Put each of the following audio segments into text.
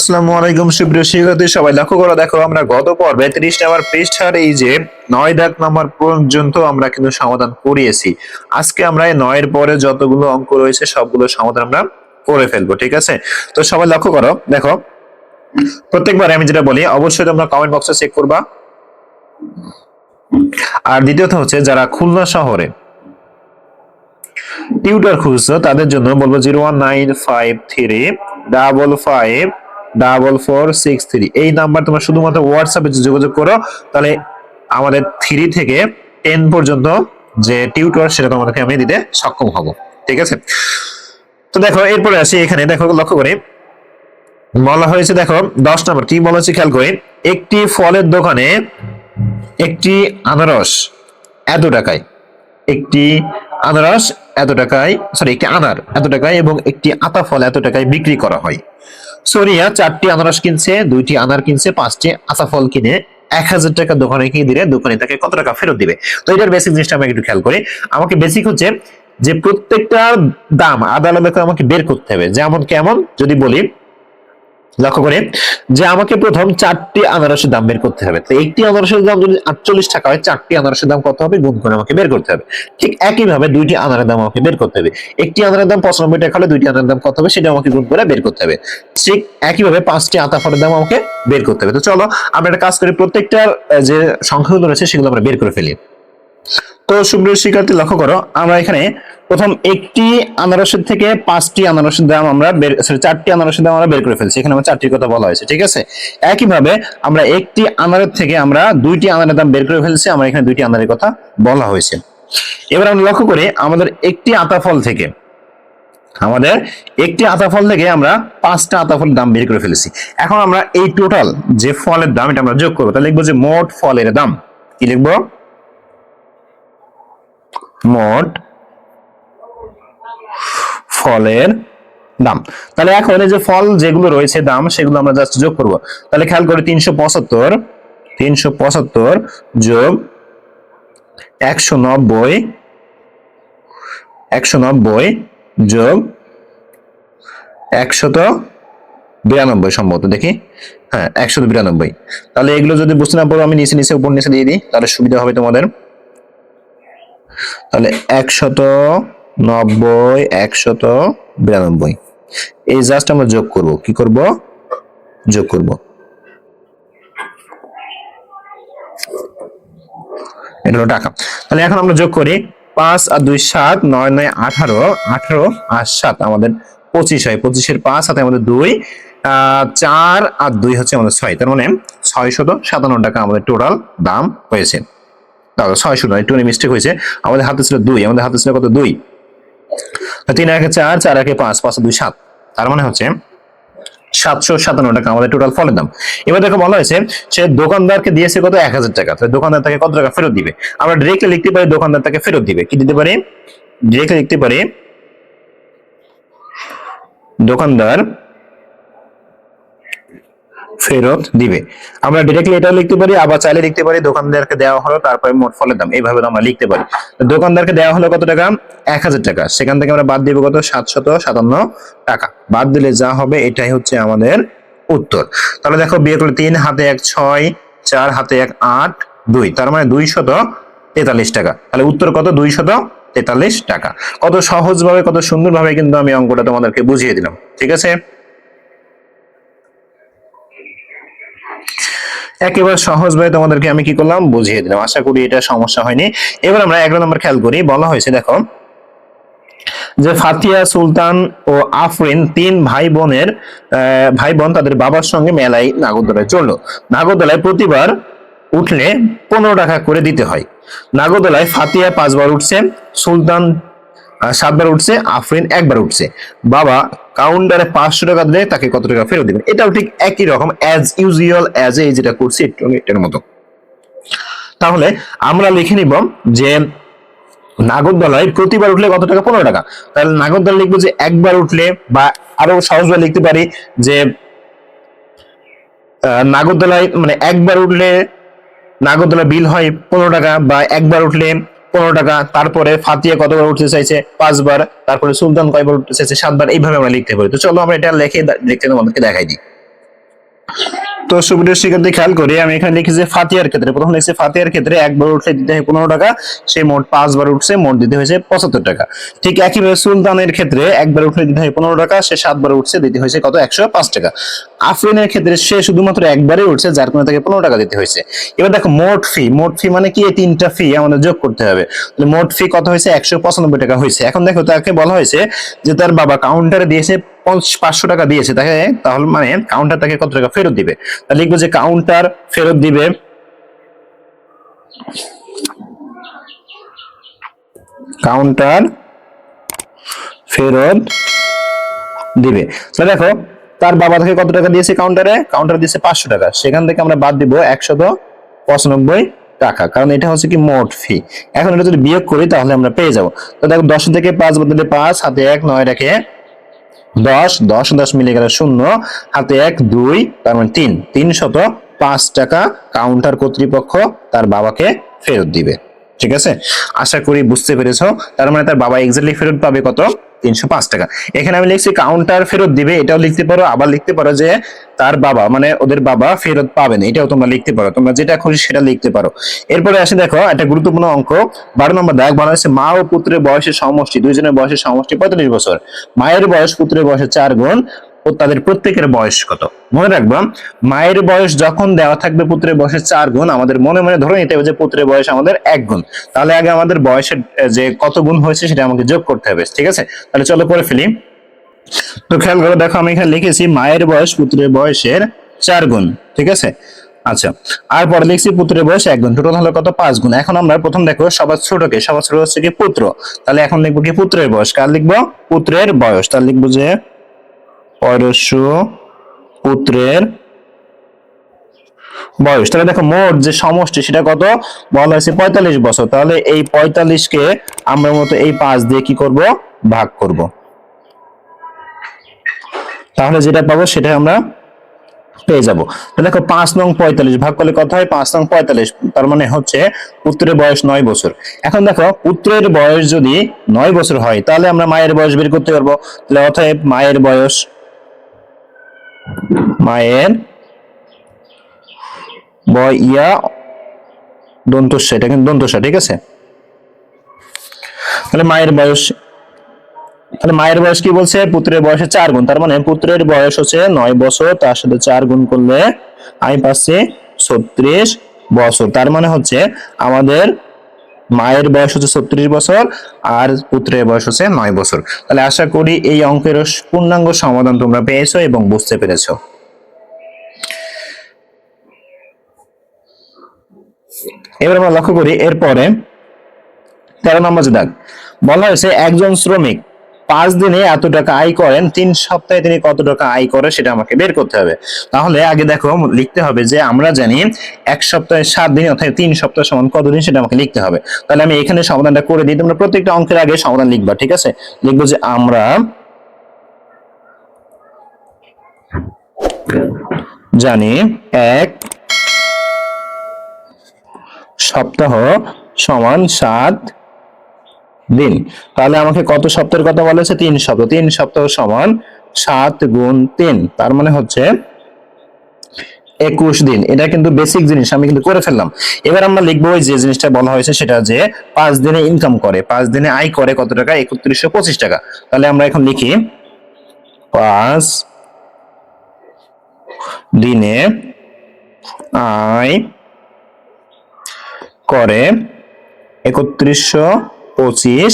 আসসালামু আলাইকুম, সুপ্রিয় শিক্ষার্থী, সবাই লক্ষ্য করো দেখো, আমরা গত পর্বে ত্রিশ নাম্বার পৃষ্ঠার এই যে নয় দাগ নাম্বার পর্যন্ত আমরা কিন্তু সমাধান করিয়েছি। আজকে আমরা এই নয়ের পরে যতগুলো অঙ্ক রয়েছে, সবগুলো সমাধান আমরা করে ফেলব, ঠিক আছে? তো সবাই লক্ষ্য করো, দেখো। প্রত্যেকবার আমি যেটা বলি, অবশ্যই তোমরা কমেন্ট বক্সে চেক করবা। আর দ্বিতীয়ত হচ্ছে, যারা খুলনা শহরে টিউটার খুঁজছো তাদের জন্য বলব zero one nine five three double five double four six three এই নাম্বার তোমরা শুধুমাত্র হোয়াটসঅ্যাপে যোগাযোগ করো, তাহলে আমাদের থ্রি থেকে টেন পর্যন্ত যে টিউটর সেটা তোমাদেরকে আমি দিতে সক্ষম হব। ঠিক আছে? তো দেখো, এরপরে আসি এখানে। দেখো, লক্ষ্য করে। বলা হয়েছে, দেখো, দশ নম্বর কি বলা হয়েছে? খেয়াল করে। একটি ফলের দোকানে একটি আনারস এত টাকায়, একটি আনারস এত টাকায় সরি একটি আনার এত টাকায় এবং একটি আতা ফল এত টাকায় বিক্রি করা হয়। সোনিয়া চারটি আনারস কিনছে, দুইটি আনার কিনছে, পাঁচটি আসাফল কিনে। এক হাজার টাকা দোকানে কিনে দিলে দোকানে তাকে কত টাকা ফেরত দিবে? তো এটার বেসিক জিনিসটা আমি একটু খেয়াল করি। আমাকে বেসিক হচ্ছে যে প্রত্যেকটা দাম আদালতে আমাকে বের করতে হবে। যেমন কেমন? যদি বলি লক্ষ্য করে যে আমাকে প্রথম চারটি আনারসের দাম বের করতে হবে। তো একটি আনারসের দাম যদি আটচল্লিশ টাকা হয়, চারটি আনারসের দাম কত হবে? গুণ করে আমাকে বের করতে হবে। ঠিক একইভাবে দুইটি আনারের দাম আমাকে বের করতে হবে। একটি আনারের দাম পঁচানব্বই টাকা হলে দুইটি আনারের দাম কত হবে? সেটা আমাকে গুণ করে বের করতে হবে। ঠিক একইভাবে পাঁচটি আতা ফলের দাম আমাকে বের করতে হবে। তো চলো আমরা একটা কাজ করি, প্রত্যেকটার যে সংখ্যাগুলো রয়েছে সেগুলো আমরা বের করে ফেলি। তো সুপ্রিয় শিক্ষার্থী, লক্ষ্য করো, আমরা এখানে প্রথম একটি আনারসের থেকে পাঁচটি আনারসের দাম আমরা চারটি আনারসের দাম আমরা বের করে ফেলছি। এখানে আমার চারটির কথা বলা হয়েছে, ঠিক আছে? একইভাবে আমরা একটি আনারের থেকে আমরা দুইটি আনারের দাম বের করে ফেলছি, আমরা এখানে দুইটি আনারের কথা বলা হয়েছে। এবার আমরা লক্ষ্য করি আমাদের একটি আতা ফল থেকে, আমাদের একটি আতা ফল থেকে আমরা পাঁচটা আতা ফলের দাম বের করে ফেলেছি। এখন আমরা এই টোটাল যে ফলের দাম, এটা আমরা যোগ করব, তাহলে লিখব যে মোট ফলের দাম, কি লিখব? মোট ফলের দাম। তাহলে এখন এই যে ফল যেগুলো রয়েছে দাম, সেগুলো আমরা জাস্ট যোগ করব। তাহলে খেয়াল করি তিনশো পঁচাত্তর তিনশো পঁচাত্তর যোগ একশো নব্বই একশো নব্বই যোগ একশত বিরানব্বই সম্ভবত, দেখি। হ্যাঁ একশত বিরানব্বই। তাহলে এগুলো যদি বুঝতে না পারো, আমি নিচে নিচে, উপর নিচে দিয়ে দিই, তাহলে সুবিধা হবে তোমাদের। তাহলে একশত নব্বই, একশত বিরানব্বই। এই জাস্ট আমরা যোগ করব। কি করব? যোগ করব। এটা হলো টাকা। তাহলে এখন আমরা যোগ করি পাঁচ আর দুই সাত, নয় নয় আঠারো আঠারো আর সাত আমাদের পঁচিশ হয়। পঁচিশের পাঁচ সাথে আমাদের দুই চার আর দুই হচ্ছে আমাদের ছয়। তার মানে ছয় শত সাতান্ন টাকা আমাদের টোটাল দাম হয়েছে। তাহলে ছয়শো নয় একটু মিস্টেক হয়েছে। আমাদের হাতে ছিল দুই, আমাদের হাতে ছিল কত? দুই। তিন একে চার চার একে পাঁচ পাঁচ দুই সাত। তার মানে হচ্ছে সাতশো সাতান্ন টাকা, আমাদের টোটাল ফলের দাম। এবার দেখো বলা হয়েছে, সে দোকানদারকে দিয়েছে কত? এক হাজার টাকা। তাহলে দোকানদার তাকে কত টাকা ফেরত দিবে? আমরা ডিরেক্টলি লিখতে পারি দোকানদার তাকে ফেরত দিবে। কি দিতে পারি? ডিরেক্টলি লিখতে পারি দোকানদার ফেরত দিবে। আমরা ডিরেক্টলি এটাও লিখতে পারি, আবার চাইলে লিখতে পারি, দোকানদারকে দেওয়া হলো, তারপরে মোট ফলের দাম, এইভাবে আমরা লিখতে পারি। দোকানদারকে দেওয়া হলো কত টাকা? এক হাজার টাকা। সেখান থেকে আমরা বাদ দিব কত? সাতশত সাতান্ন টাকা। বাদ দিলে যা হবে, এটাই হচ্ছে আমাদের উত্তর। তাহলে দেখো বিয়ে করলে তিন, হাতে এক ছয়, চার, হাতে এক আট, দুই। তার মানে দুই শত তেতাল্লিশ টাকা। তাহলে উত্তর কত? দুই শত তেতাল্লিশ টাকা। কত সহজভাবে, কত সুন্দরভাবে কিন্তু আমি অঙ্কটা তোমাদেরকে বুঝিয়ে দিলাম। ঠিক আছে? একেবারে সহজভাবে তোমাদেরকে আমি কি করলাম বুঝিয়ে দিলাম। আশা করি এটা সমস্যা হয়নি। এবার আমরা এগারো নম্বর খেয়াল করি। বলা হয়েছে, দেখো, যে ফাতিয়া সুলতান ও আফরিন তিন ভাই বোনের ভাই বোন তাদের বাবার সঙ্গে মেলায় নাগরদোলায় চলল নাগরদোলায় প্রতিবার উঠলে পনেরো টাকা করে দিতে হয়। নাগরদোলায় ফাতিয়া পাঁচবার উঠছে। সুলতান সাতবার উঠছে, আফরিন একবার উঠছে। বাবা কাউন্টারে পাঁচশো টাকা দিলে তাকে কত টাকা ফেরত দিবেন? এটাও ঠিক একই রকম অ্যাজ ইউজুয়াল অ্যাজ এই যেটা করছি, একটু এটার মতো। তাহলে আমরা লিখে নিব যে নাগরদলায় প্রতিবার উঠলে কত টাকা? পনেরো টাকা। তাহলে নাগরদলা লিখব যে একবার উঠলে বা আরও সহজভাবে লিখতে পারি যে নাগরদোলায় মানে একবার উঠলে নাগরদোলা বিল হয় পনেরো টাকা বা একবার উঠলে পনেরো টাকা, তারপরে ফাতিয়া কতবার উঠতে চাইছে? পাঁচবার, তারপরে সুলতান কয়বার উঠতে চাইছে? সাতবার, এইভাবে আমরা লিখতে পারি। তো চলো আমরা এটা লিখে লিখতে তোমাদেরকে দেখাই দিই। তো সুপ্রিয় শিক্ষার্থী খেয়াল করি, আমি এখানে লিখেছি ফাতিয়ার ক্ষেত্রে। প্রথম লিখছি ফাতিয়ার ক্ষেত্রে একবার উঠলে দিতে হয় পনেরো টাকা, সেই মোট পাঁচবার উঠছে, মোট দিতে হয়েছে পঁচাত্তর টাকা। ঠিক একইভাবে সুলতানের ক্ষেত্রে একবার উঠলে দিতে হয় পনেরো টাকা, সে সাতবার উঠছে, দিতে হয়েছে কত? একশো পাঁচ টাকা। আফরিনের ক্ষেত্রে সে শুধুমাত্র একবারই উঠছে, যার কোনো তাকে পনেরো টাকা দিতে হয়েছে। এবার দেখো, মোট ফি মোট ফি মানে কি? এই তিনটা ফি আমাদের যোগ করতে হবে। মোট ফি কত হয়েছে? একশো পঁচানব্বই টাকা হয়েছে। এখন দেখো, তাকে বলা হয়েছে যে তার বাবা কাউন্টারে দিয়েছে পাঁচশো টাকা দিয়েছে, তাকে তাহলে মানে কাউন্টার তাকে কত টাকা ফেরত দিবে? তাহলে লিখব যে কাউন্টার ফেরত দিবে। কাউন্টার ফেরত দিবে। তাহলে দেখো, তার বাবা তাকে কত টাকা দিয়েছে কাউন্টারে কাউন্টার দিয়েছে পাঁচশো টাকা। সেখান থেকে আমরা বাদ দিব একশত পঁচানব্বই টাকা। কারণ এটা হচ্ছে কি মোট ফি এখন এটা যদি বিয়োগ করি, তাহলে আমরা পেয়ে যাব। তো দেখো, দশ থেকে পাঁচ বদলে পাঁচ হাতে এক, নয় রেখে দশ দশ দশ মিলে গেলে শূন্য, হাতে এক, দুই, তার মানে তিন। তিন শত পাঁচ টাকা কাউন্টার কর্তৃপক্ষ তার বাবাকে ফেরত দিবে। ঠিক আছে? আশা করি বুঝতে পেরেছ। তার মানে তার বাবা এক্স্যাক্টলি ফেরত পাবে কত? তিনশো পাঁচ টাকা। এখানে আমি লিখছি কাউন্টার ফেরত দিবে, এটাও লিখতে পারো, আবার লিখতে পারো যে তার বাবা মানে ওদের বাবা ফেরত পাবেন, এটাও তোমরা লিখতে পারো, তোমরা যেটা খুশি সেটা লিখতে পারো। এরপরে আসে দেখো, একটা গুরুত্বপূর্ণ অঙ্ক, বারো নম্বর দেখ, বলা হয়েছে মা ও পুত্রের বয়সের সমষ্টি, দুইজনের বয়সের সমষ্টি পঁয়তাল্লিশ বছর। মায়ের বয়স পুত্রের বয়সের চার গুণ ও তাদের প্রত্যেকের বয়স কত? মনে রাখবা, মায়ের বয়স যখন দেওয়া থাকবে পুত্রের বয়সের চার গুণ, আমাদের মনে মনে ধরে নিতে হবে যে পুত্রের বয়স আমাদের এক গুণ। তাহলে আগে আমাদের বয়সের যে কত গুণ হয়েছে সেটা আমাকে যোগ করতে হবে, ঠিক আছে? তাহলে চলো করে ফেলি। তো খেয়াল করে, দেখো আমি এখানে লিখেছি মায়ের বয়স পুত্রের বয়সের চার গুণ, ঠিক আছে? আচ্ছা আর পরে লিখছি পুত্রের বয়স এক গুণ টোটাল হলো কত? পাঁচ গুণ। এখন আমরা প্রথম দেখো সবার ছোটকে, সবার ছোট হচ্ছে কি পুত্র? তাহলে এখন লিখব কি পুত্রের বয়স? কার লিখব? পুত্রের বয়স। তাহলে লিখব যে পরশু পুত্রের বয়স। তাহলে দেখো, মোট যে সমষ্টি, সেটা কত? বলা হয়েছে পঁয়তাল্লিশ বছর। তাহলে এই পঁয়তাল্লিশকে আমরা মতো এই পাঁচ দিয়ে কি করব? ভাগ করব। তাহলে যেটা পাবো সেটা আমরা পেয়ে যাব। দেখো, পাঁচ নং পঁয়তাল্লিশ, ভাগ করলে কত হয়? পাঁচ নং পঁয়তাল্লিশ। তার মানে হচ্ছে পুত্রের বয়স নয় বছর। এখন দেখো, পুত্রের বয়স যদি নয় বছর হয়, তাহলে আমরা মায়ের বয়স বের করতে পারব। তাহলে অতএব মায়ের বয়স মায়ের বয় ইয়া দন্তস্য, এটা কিন্তু দন্তস্য, ঠিক আছে? তাহলে মায়ের বয়স, তাহলে মায়ের বয়স কি বলছে? পুত্রের বয়সে চার গুণ, তার মানে পুত্রের বয়স হচ্ছে নয় বছর, তার সাথে চার গুণ করলে আমি পাচ্ছি ছত্রিশ বছর, তার মানে হচ্ছে আমাদের মায়ের বয়স হচ্ছে ছত্রিশ বছর, আর পুত্রের বয়স হচ্ছে নয় বছর। তাহলে আশা করি এই অঙ্কের পূর্ণাঙ্গ সমাধান তোমরা পেয়েছ এবং বুঝতে পেরেছ। এবার আমরা লক্ষ্য করি, এরপরে তেরো নম্বর যে দাগ, বলা হয়েছে একজন শ্রমিক পাঁচ দিনে এত টাকা আয় করেন, তিন সপ্তাহে তিনি কত টাকা আয় করে সেটা আমাকে বের করতে হবে। তাহলে আগে দেখো, লিখতে হবে যে আমরা জানি এক সপ্তাহে সাত দিন অর্থাৎ তিন সপ্তাহ সমান কত দিন সেটা আমাকে লিখতে হবে। তাহলে আমি এখানে সমাধানটা করে দিই, তোমরা প্রত্যেকটা অঙ্কের আগে সমাধান লিখবা, ঠিক আছে? লিখব যে আমরা জানি এক সপ্তাহ সমান সাত দিন। তাহলে আমাকে কত সপ্তাহের কথা বলা হয়েছে তিন সপ্তাহ তিন সপ্তাহ সমান সাত গুণ তিন। তার মানে হচ্ছে একুশ দিন। এটা কিন্তু বেসিক জিনিস, আমি কিন্তু করে ফেললাম। এবার আমরা লিখব ওই যে জিনিসটা বলা হয়েছে, সেটা যে পাঁচ দিনে ইনকাম করে। পাঁচ দিনে আয় করে কত টাকা? একত্রিশশো পঁচিশ টাকা। তাহলে আমরা এখন লিখি, পাঁচ দিনে আয় করে একত্রিশশো পঁচিশ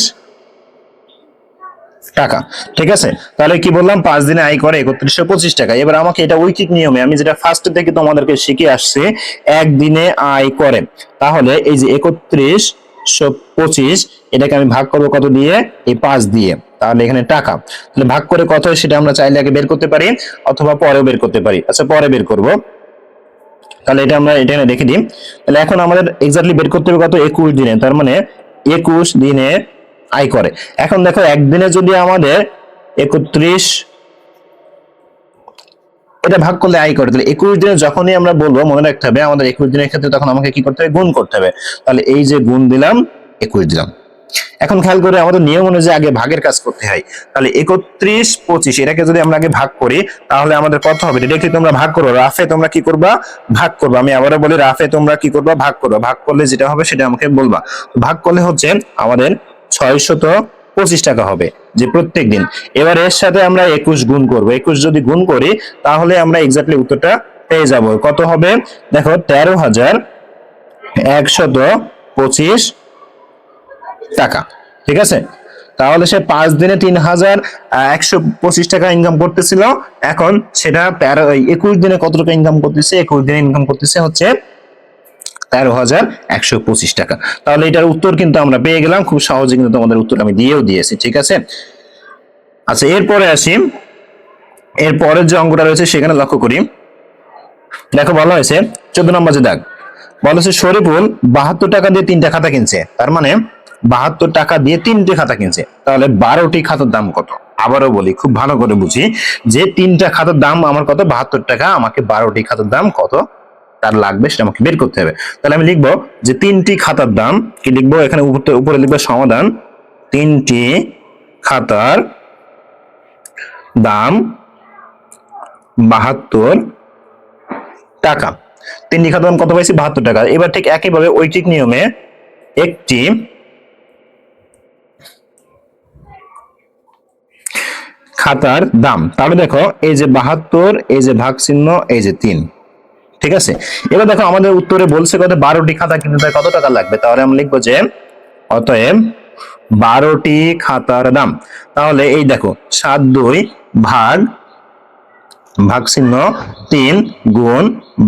টাকা। ঠিক আছে? তাহলে কি বললাম, পাঁচ দিনে আয় করে একত্রিশশো পঁচিশ টাকা। এবার আমাকে এটা ঐকিক নিয়মে, আমি যেটা ফার্স্ট থেকে তোমাদেরকে শিখে একদিনে আয় করে। তাহলে এই যে পঁচিশ, এটাকে আমি ভাগ করব কত দিয়ে? এই পাঁচ দিয়ে। তাহলে এখানে টাকা। তাহলে ভাগ করে কত সেটা আমরা চাইলে আগে বের করতে পারি, অথবা পরেও বের করতে পারি। আচ্ছা পরে বের করব। তাহলে এটা আমরা এটা রেখে দিই। তাহলে এখন আমাদের এক্স্যাক্টলি বের করতে হবে কত? একুশ দিনে। তার মানে একুশ দিনে আয় করে। এখন দেখো, একদিনে যদি আমাদের একত্রিশ এটা ভাগ করলে আয় করে, তাহলে একুশ দিনে যখনই আমরা বলব, মনে রাখতে হবে, আমাদের একুশ দিনের ক্ষেত্রে তখন আমাকে কি করতে হবে? গুণ করতে হবে। তাহলে এই যে গুণ দিলাম, একুশ দিলাম। এখন খেয়াল করে আমাদের নিয়ম অনুযায়ী আগে ভাগের কাজ করতে হয়। তাহলে একত্রিশ, পঁচিশ, এটাকে যদি আমরা আগে ভাগ করি, তাহলে আমাদের কত হবে? ডিরেক্টলি তোমরা ভাগ করো। রাফে তোমরা কি করবা? ভাগ করবা। আমি আবারও বলি, রাফে তোমরা কি করবা? ভাগ করবা। ভাগ করলে যেটা হবে সেটা আমাকে বলবা। ভাগ করলে হচ্ছে আমাদের ছয়শত পঁচিশ টাকা হবে যে প্রত্যেক দিন। এবার এর সাথে আমরা একুশ গুণ করব। একুশ যদি গুণ করি, তাহলে আমরা এক্স্যাক্টলি উত্তরটা পেয়ে যাব। কত হবে? দেখো, তেরো হাজার একশত পঁচিশ টাকা, ঠিক আছে? তাহলে সে পাঁচ দিনে তিন হাজার একশো পঁচিশ টাকা ইনকাম করতেছিল। এখন সেটা তেরো একুশ দিনে কত টাকা ইনকাম করতেছে? একুশ দিনে ইনকাম করতেছে হচ্ছে তেরো হাজার একশো পঁচিশ টাকা। তাহলে এটার উত্তর কিন্তু আমরা পেয়ে গেলাম। খুব সহজে কিন্তু তোমাদের উত্তর আমি দিয়েও দিয়েছি, ঠিক আছে? আচ্ছা এরপরে আসি। এর পরের যে অঙ্কটা রয়েছে সেখানে লক্ষ্য করি। দেখো বলা হয়েছে। চোদ্দ নম্বর যে দাগ। বলা হয়েছে শরীফুল বাহাত্তর টাকা দিয়ে তিনটা খাতা কিনছে। তার মানে বাহাত্তর টাকা দিয়ে তিনটে খাতা কিনছে। তাহলে বারোটি খাতার দাম কত? আবারও বলি, খুব ভালো করে বুঝি, যে তিনটা খাতার দাম আমার কত? বাহাত্তর টাকা, আমাকে বারোটি খাতার দাম কত? তার লাগবে, সেটা আমাকে বের করতে হবে। তাহলে আমি লিখব যে তিনটি খাতার দাম, কি লিখব? এখানে উপরে লিখব সমাধান। তিনটি খাতার দাম বাহাত্তর টাকা। তিনটি খাতার দাম কত পাইছি? বাহাত্তর টাকা। এবার ঠিক একইভাবে ঐকিক নিয়মে একটি খাতার দাম। তাহলে দেখো, এই যে বাহাত্তর, এই যে ভাগ চিহ্ন এই যে তিন। ঠিক আছে? এবার দেখো, আমাদের উত্তরে বলছে কত? বারোটি খাতা কিনতে তাই কত টাকা লাগবে? তাহলে আমি লিখব যে, অতএব বারোটি খাতার দাম। তাহলে এই দেখো, সাত দুই ভাগ ভাগ চিহ্ন তিন গুণ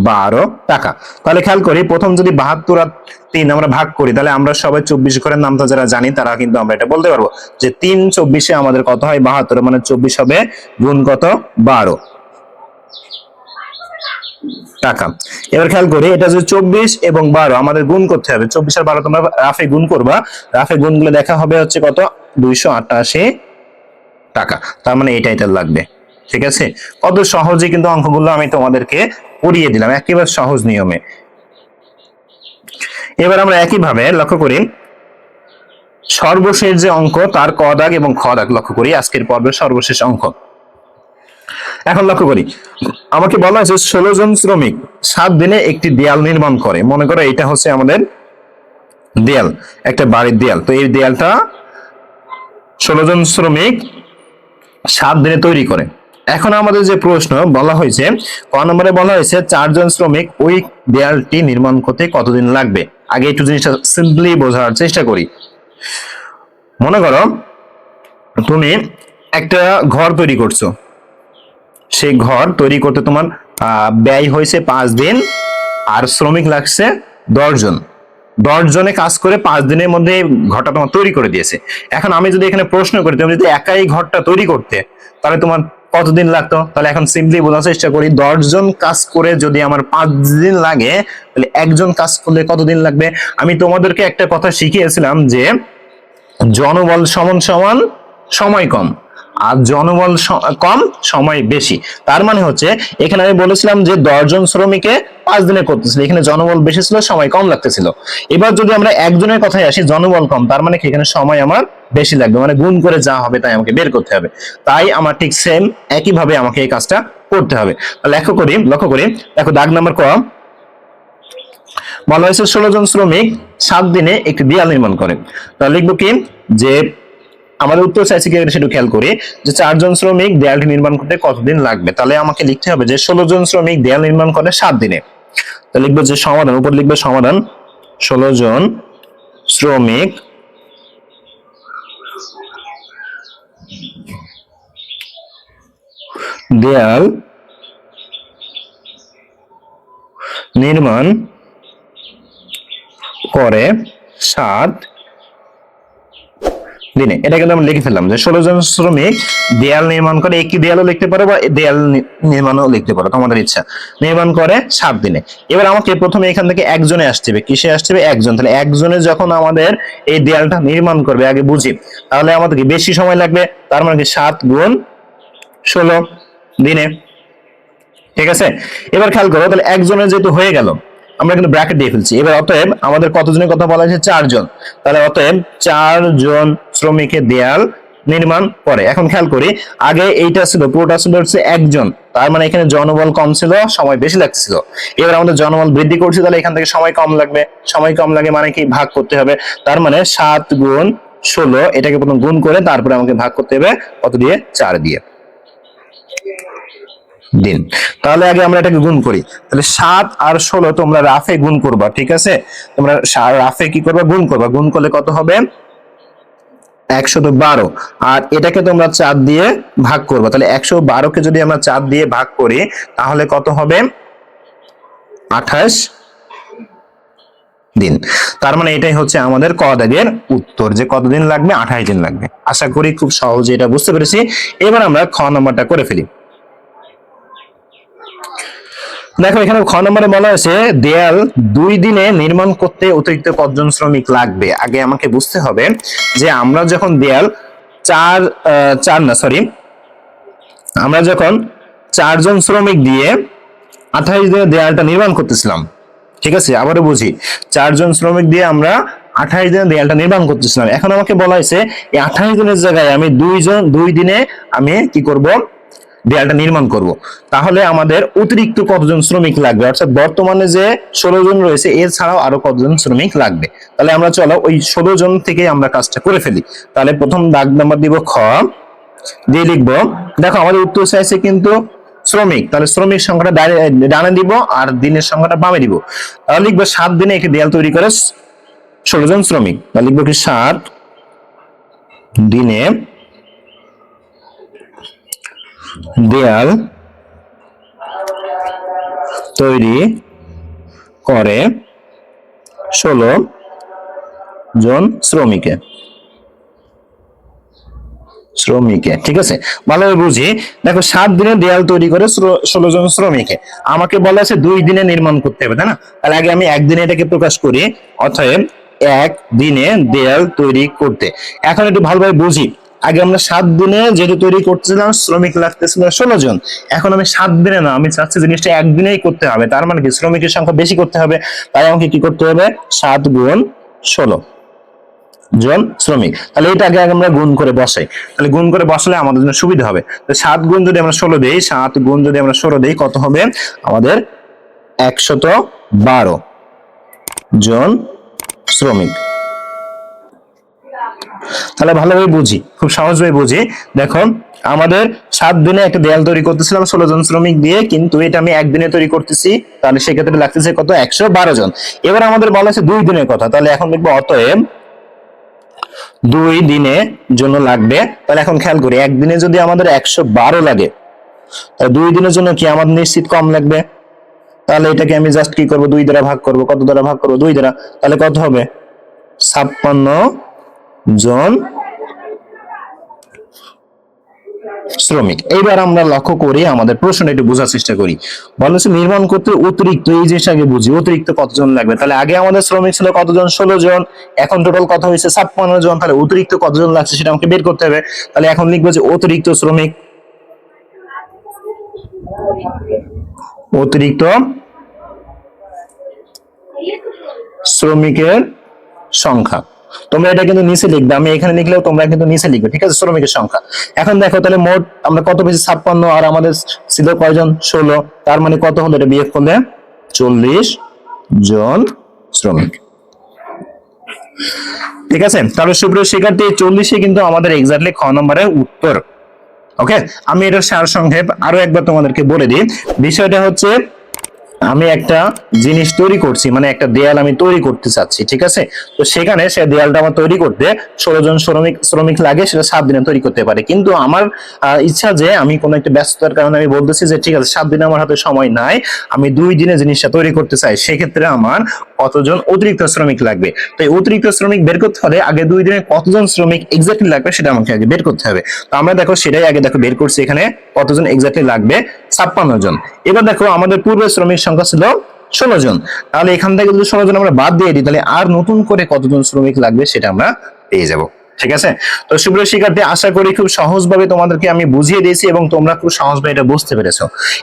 বারো টাকা। তাহলে খেয়াল করি, প্রথম যদি বাহাত্তর আর তিন আমরা ভাগ করি, তাহলে আমরা সবাই চব্বিশ ঘরের নামটা যারা জানি তারা কিন্তু আমরা এটা বলতে পারব যে তিন চব্বিশে আমাদের কত হয়? বাহাত্তর মানে চব্বিশ হবে গুণ কত? বারো টাকা। এবার খেয়াল করি, এটা যে চব্বিশ এবং বারো, আমাদের গুণ করতে হবে। চব্বিশ আর বারো তোমরা রাফে গুণ করবা। রাফে গুণগুলো দেখা হবে হচ্ছে কত? দুইশো আটাশি টাকা। তার মানে এটা এটা লাগবে। ঠিক আছে? কত সহজে কিন্তু অঙ্কগুলো আমি তোমাদেরকে পড়িয়ে দিলাম, একেবারে সহজ নিয়মে। এবার আমরা একইভাবে লক্ষ্য করি, সর্বশেষ যে অঙ্ক, তার ক দাগ এবং খ দাগ লক্ষ্য করি, আজকের পর্বের সর্বশেষ অঙ্ক। এখন লক্ষ্য করি, আমাকে বলা হয়েছে ষোলো জন শ্রমিক সাত দিনে একটি দেয়াল নির্মাণ করে। মনে করো এটা হচ্ছে আমাদের দেয়াল, একটা বাড়ির দেয়াল। তো এই দেয়ালটা ষোলো জন শ্রমিক সাত দিনে তৈরি করে। এখন আমাদের যে প্রশ্ন বলা হয়েছে, ক নম্বরে বলা হয়েছে, চারজন শ্রমিক ওই দেয়ালটি নির্মাণ করতে কতদিন লাগবে? আগে একটু জিনিসটা সিম্পলি বোঝার চেষ্টা করি। মনে করো, তুমি একটা ঘর তৈরি করছ। সেই ঘর তৈরি করতে তোমার ব্যয় হয়েছে পাঁচ দিন, আর শ্রমিক লাগছে দশজন। দশ জনে কাজ করে পাঁচ দিনের মধ্যে ঘরটা তোমার তৈরি করে দিয়েছে। এখন আমি যদি এখানে প্রশ্ন করি, তুমি যদি একাই ঘরটা তৈরি করতে, তাহলে তোমার কতদিন লাগতো? তাহলে এখন সিম্পলি বোঝার চেষ্টা করি, দশজন কাজ করে যদি আমার পাঁচ দিন লাগে, তাহলে একজন কাজ করলে কতদিন লাগবে? আমি তোমাদেরকে একটা কথা শিখিয়েছিলাম যে, জনবল সমান সমান সময় কম। আর জনবল কম, সময় বেশি। তার মানে হচ্ছে, এখানে আমি বলেছিলাম যে দশজন শ্রমিকে পাঁচ দিনে করতেছিল। এখানে জনবল বেশি ছিল, সময় কম লাগতেছিল। এবার যদি আমরা একজনের কথায় আসি, জনবল কম, তার মানে এখানে সময় আমার বেশি লাগবে। মানে গুণ করে যা হবে, তাই আমাকে বের করতে হবে। তাই আমার ঠিক সেম একইভাবে আমাকে এই কাজটা করতে হবে। লক্ষ্য করি লক্ষ্য করি। দেখো, দাগ নাম্বার ক। বলা হয়েছে, ষোলো জন শ্রমিক সাত দিনে একটি দেয়াল নির্মাণ করে। তাহলে লিখব কি? যে আমাদের উত্তর চাইছি কি সেটা খেয়াল করি যে চারজন শ্রমিক দেয়ালটি নির্মাণ করতে কতদিন লাগবে? তাহলে আমাকে লিখতে হবে যে ষোলো জন শ্রমিক দেয়াল নির্মাণ করে সাত দিনে। তো লিখব যে সমাধান, উপর লিখবে সমাধান। ষোলো জন শ্রমিক দেয়াল নির্মাণ করে সাত দিনে এটা কিন্তু আমরা লিখে ফেললাম যে ষোলো জন শ্রমিক দেয়াল নির্মাণ করে একটি দেয়ালও লিখতে পারো বা দেয়াল নির্মাণও লিখতে পারো, তোমাদের ইচ্ছা। নির্মাণ করে সাত দিনে। এবার আমাকে প্রথমে এখান থেকে একজনে আসতে হবে। কিসে আসতে হবে? একজন। তাহলে একজনে যখন আমাদের এই দেয়ালটা নির্মাণ করবে, আগে বুঝি, তাহলে আমাদেরকে বেশি সময় লাগবে, তার মানে কি সাত গুণ ষোলো দিনে। ঠিক আছে? এবার খেয়াল করো, তাহলে একজনের যেহেতু হয়ে গেল, আমরা কিন্তু ব্র্যাকেট দিয়ে ফেলছি। এবার অতএব আমাদের কতজনের কথা বলা হয়েছে? চারজন। তাহলে অতএব চারজন শ্রমিকের দেয়াল নির্মাণ করে। এখন খেয়াল করি, আগে এইটা ছিল, পুরোটা ছিল হচ্ছে একজন। তার মানে এখানে জনবল কম ছিল, সময় বেশি লাগছিল এবার আমাদের জনবল বৃদ্ধি করছি, তাহলে এখান থেকে সময় কম লাগবে। সময় কম লাগে মানে কি? ভাগ করতে হবে। তার মানে সাত গুণ ষোলো, এটাকে প্রথম গুণ করে তারপরে আমাকে ভাগ করতে হবে, কত দিয়ে? চার দিয়ে। দিন। তাহলে আগে আমরা এটাকে গুণ করি। তাহলে সাত আর ষোলো তোমরা রাফে গুণ করবা, ঠিক আছে? তোমরা রাফে কি করবা? গুণ করবা। গুণ করলে কত হবে? একশত বারো। আর এটাকে তোমরা চার দিয়ে ভাগ করব। তাহলে একশো বারোকে যদি আমরা চার দিয়ে ভাগ করি, তাহলে কত হবে? আঠাশ দিন। তার মানে এটাই হচ্ছে আমাদের ক দাগের উত্তর, যে কতদিন লাগবে? আঠাশ দিন লাগবে। আশা করি খুব সহজে এটা বুঝতে পেরেছি। এবার আমরা খ নম্বরটা করে ফেলি। দেখো, এখানে খ নম্বরে বলা হয়েছে, দেয়াল দুই দিনে নির্মাণ করতে অতিরিক্ত কতজন শ্রমিক লাগবে? আগে আমাকে বুঝতে হবে যে আমরা যখন দেয়াল চার চার না সরি আমরা যখন চারজন শ্রমিক দিয়ে আঠাইশ দিনে দেয়ালটা নির্মাণ করতেছিলাম, ঠিক আছে? আবারও বুঝি, চারজন শ্রমিক দিয়ে আমরা আঠাইশ দিনে দেয়ালটা নির্মাণ করতেছিলাম। এখন আমাকে বলা হয়েছে, এই আঠাইশ দিনের জায়গায় আমি দুইজন, দুই দিনে আমি কি করব? দেয়ালটা নির্মাণ করব। তাহলে আমাদের অতিরিক্ত কতজন শ্রমিক লাগবে? অর্থাৎ বর্তমানে যে ষোলো জন রয়েছে এছাড়াও আরও কতজন শ্রমিক লাগবে? তাহলে আমরা চলো ওই ষোলো জন থেকে আমরা কাজটা করে ফেলি। তাহলে প্রথম দাগ নাম্বার দিব খ। দিয়ে লিখব, দেখো আমাদের উত্তর চাইছে কিন্তু শ্রমিক। তাহলে শ্রমিক সংখ্যাটা ডানে- দিব আর দিনের সংখ্যাটা বামে দিব। তাহলে লিখব সাত দিনে একটি দেয়াল তৈরি করে ষোলো জন শ্রমিক। তাহলে লিখব কি সাত দিনে দেয়াল তৈরি করে ষোলো জন শ্রমিকে। শ্রমিকে, ঠিক আছে? ভালোভাবে বুঝি? দেখো, সাত দিনে দেয়াল তৈরি করে ষোলো জন শ্রমিকে। আমাকে বলা আছে দুই দিনে নির্মাণ করতে হবে, তাই না? তাহলে আগে আমি একদিনে এটাকে প্রকাশ করি, অতএব এক দিনে দেয়াল তৈরি করতে। এখন একটু ভালোভাবে বুঝি। আগে আমরা সাত দিনে যেহেতু তৈরি করতেছিলাম, শ্রমিক লাগতেছিল ষোলো জন। এখন আমি সাত দিনে না, আমি চাচ্ছি জিনিসটা একদিনেই করতে হবে। তার মানে কি, শ্রমিকের সংখ্যা বেশি করতে হবে। তাই আমাকে কি করতে হবে? সাত গুণ ষোলো জন শ্রমিক। তাহলে এটা আগে আমরা গুণ করে বসাই। তাহলে গুণ করে বসালে আমাদের জন্য সুবিধা হবে। তো সাত গুণ যদি আমরা ষোলো দিই, সাত গুণ যদি আমরা ষোলো দিই, কত হবে? আমাদের একশত বারো জন শ্রমিক। তাহলে ভালোভাবে বুঝি, খুব সহজভাবে বুঝি। দেখো, আমাদের সাত দিনে একটা দেয়াল তৈরি করতেছিলাম, ষোলো জন শ্রমিক দিয়ে, কিন্তু এটা আমি একদিনে তৈরি করতেছি, তাহলে সেক্ষেত্রে লাগতেছে কত? একশো বারো জন। এবার আমাদের বলা আছে দুই দিনের কথা, তাহলে এখন দেখব অতএব দুই দিনে জন্য লাগবে। তাহলে এখন খেয়াল করি, একদিনে যদি আমাদের একশো বারো লাগে, তাহলে দুই দিনের জন্য কি আমাদের নিশ্চিত কম লাগবে? তাহলে এটাকে আমি জাস্ট কি করব? দুই দ্বারা ভাগ করব। কত দ্বারা ভাগ করব? দুই দ্বারা। তাহলে কত হবে? ছাপ্পান্ন জন শ্রমিক। এইবার আমরা লক্ষ্য করি, আমাদের প্রশ্নটা একটু বোঝার চেষ্টা করি। বলেছে নির্মাণ করতে অতিরিক্ত, এই জিনিসটা আগে বুঝি, অতিরিক্ত কতজন লাগবে? তাহলে আগে আমাদের শ্রমিক ছিল কতজন? ষোলো জন। এখন টোটাল কত হয়েছে? ছাপ্পান্ন জন। তাহলে অতিরিক্ত কতজন লাগছে সেটা আমাকে বের করতে হবে। তাহলে এখন লিখব যে অতিরিক্ত শ্রমিক। অতিরিক্ত শ্রমিকের সংখ্যা। তোমরা এটা কিন্তু নিচে লিখবে, আমি এখানে লিখলেও তোমরা কিন্তু নিচে লিখবে, ঠিক আছে? শ্রমিকের সংখ্যা। এখন দেখো, তাহলে মোট আমরা কত পেয়েছি? ছাপ্পান্ন, আর আমাদের ছিল কয়জন? ষোলো। তার মানে কত হলো? এটা বিয়োগ করলে চল্লিশ জন শ্রমিক। ঠিক আছে? তাহলে সুপ্রিয় শিক্ষার্থী, চল্লিশে কিন্তু আমাদের এক্স্যাক্টলি খ নম্বরের উত্তর। ওকে আমি এটা সার সংক্ষেপ আরও একবার তোমাদেরকে বলে দিই। বিষয়টা হচ্ছে আমি একটা জিনিস তৈরি করছি মানে একটা দেয়াল আমি তৈরি করতে চাচ্ছি, ঠিক আছে? তো সেখানে সে দেয়ালটা আমার তৈরি করতে ষোলো জন শ্রমিক শ্রমিক লাগে, সেটা সাত দিনে তৈরি করতে পারে। কিন্তু আমার ইচ্ছা যে আমি কোনো একটা ব্যস্ততার কারণে আমি বলতেছি যে, ঠিক আছে, সাত দিনে আমার হাতে সময় নাই, আমি দুই দিনে জিনিসটা তৈরি করতে চাই। সেক্ষেত্রে আমার কতজন অতিরিক্ত শ্রমিক লাগবে? তো এই অতিরিক্ত শ্রমিক বের করতে হলে আগে দুই দিনে কতজন শ্রমিক এক্স্যাক্টলি লাগবে, সেটা আমাকে আগে বের করতে হবে। তো আমরা দেখো, সেটাই আগে দেখো, বের করছি এখানে কতজন এক্স্যাক্টলি লাগবে? ছাপ্পান্ন জন। এবার দেখো আমাদের পূর্বে শ্রমিক সংখ্যা ছিল ষোলো জন। তাহলে এখান থেকে যদি ষোলো জন আমরা বাদ দিয়ে দিই, তাহলে আর নতুন করে কতজন শ্রমিক লাগবে সেটা আমরা পেয়ে যাব। ঠিক আছে? তো সুপ্রিয় শিক্ষার্থী, আশা করি খুব সহজভাবে তোমাদেরকে আমি বুঝিয়ে দিয়েছি এবং তোমরা খুব সহজভাবে এটা বুঝতে পেরেছ।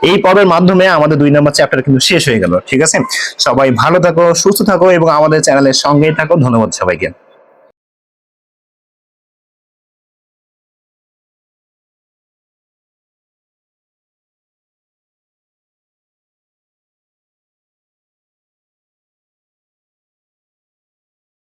এই পর্বের মাধ্যমে আমাদের দুই নম্বর চ্যাপ্টার কিন্তু শেষ হয়ে গেল। ঠিক আছে? সবাই ভালো থাকো, সুস্থ থাকো এবং আমাদের চ্যানেলের সঙ্গেই থাকো। ধন্যবাদ সবাইকে।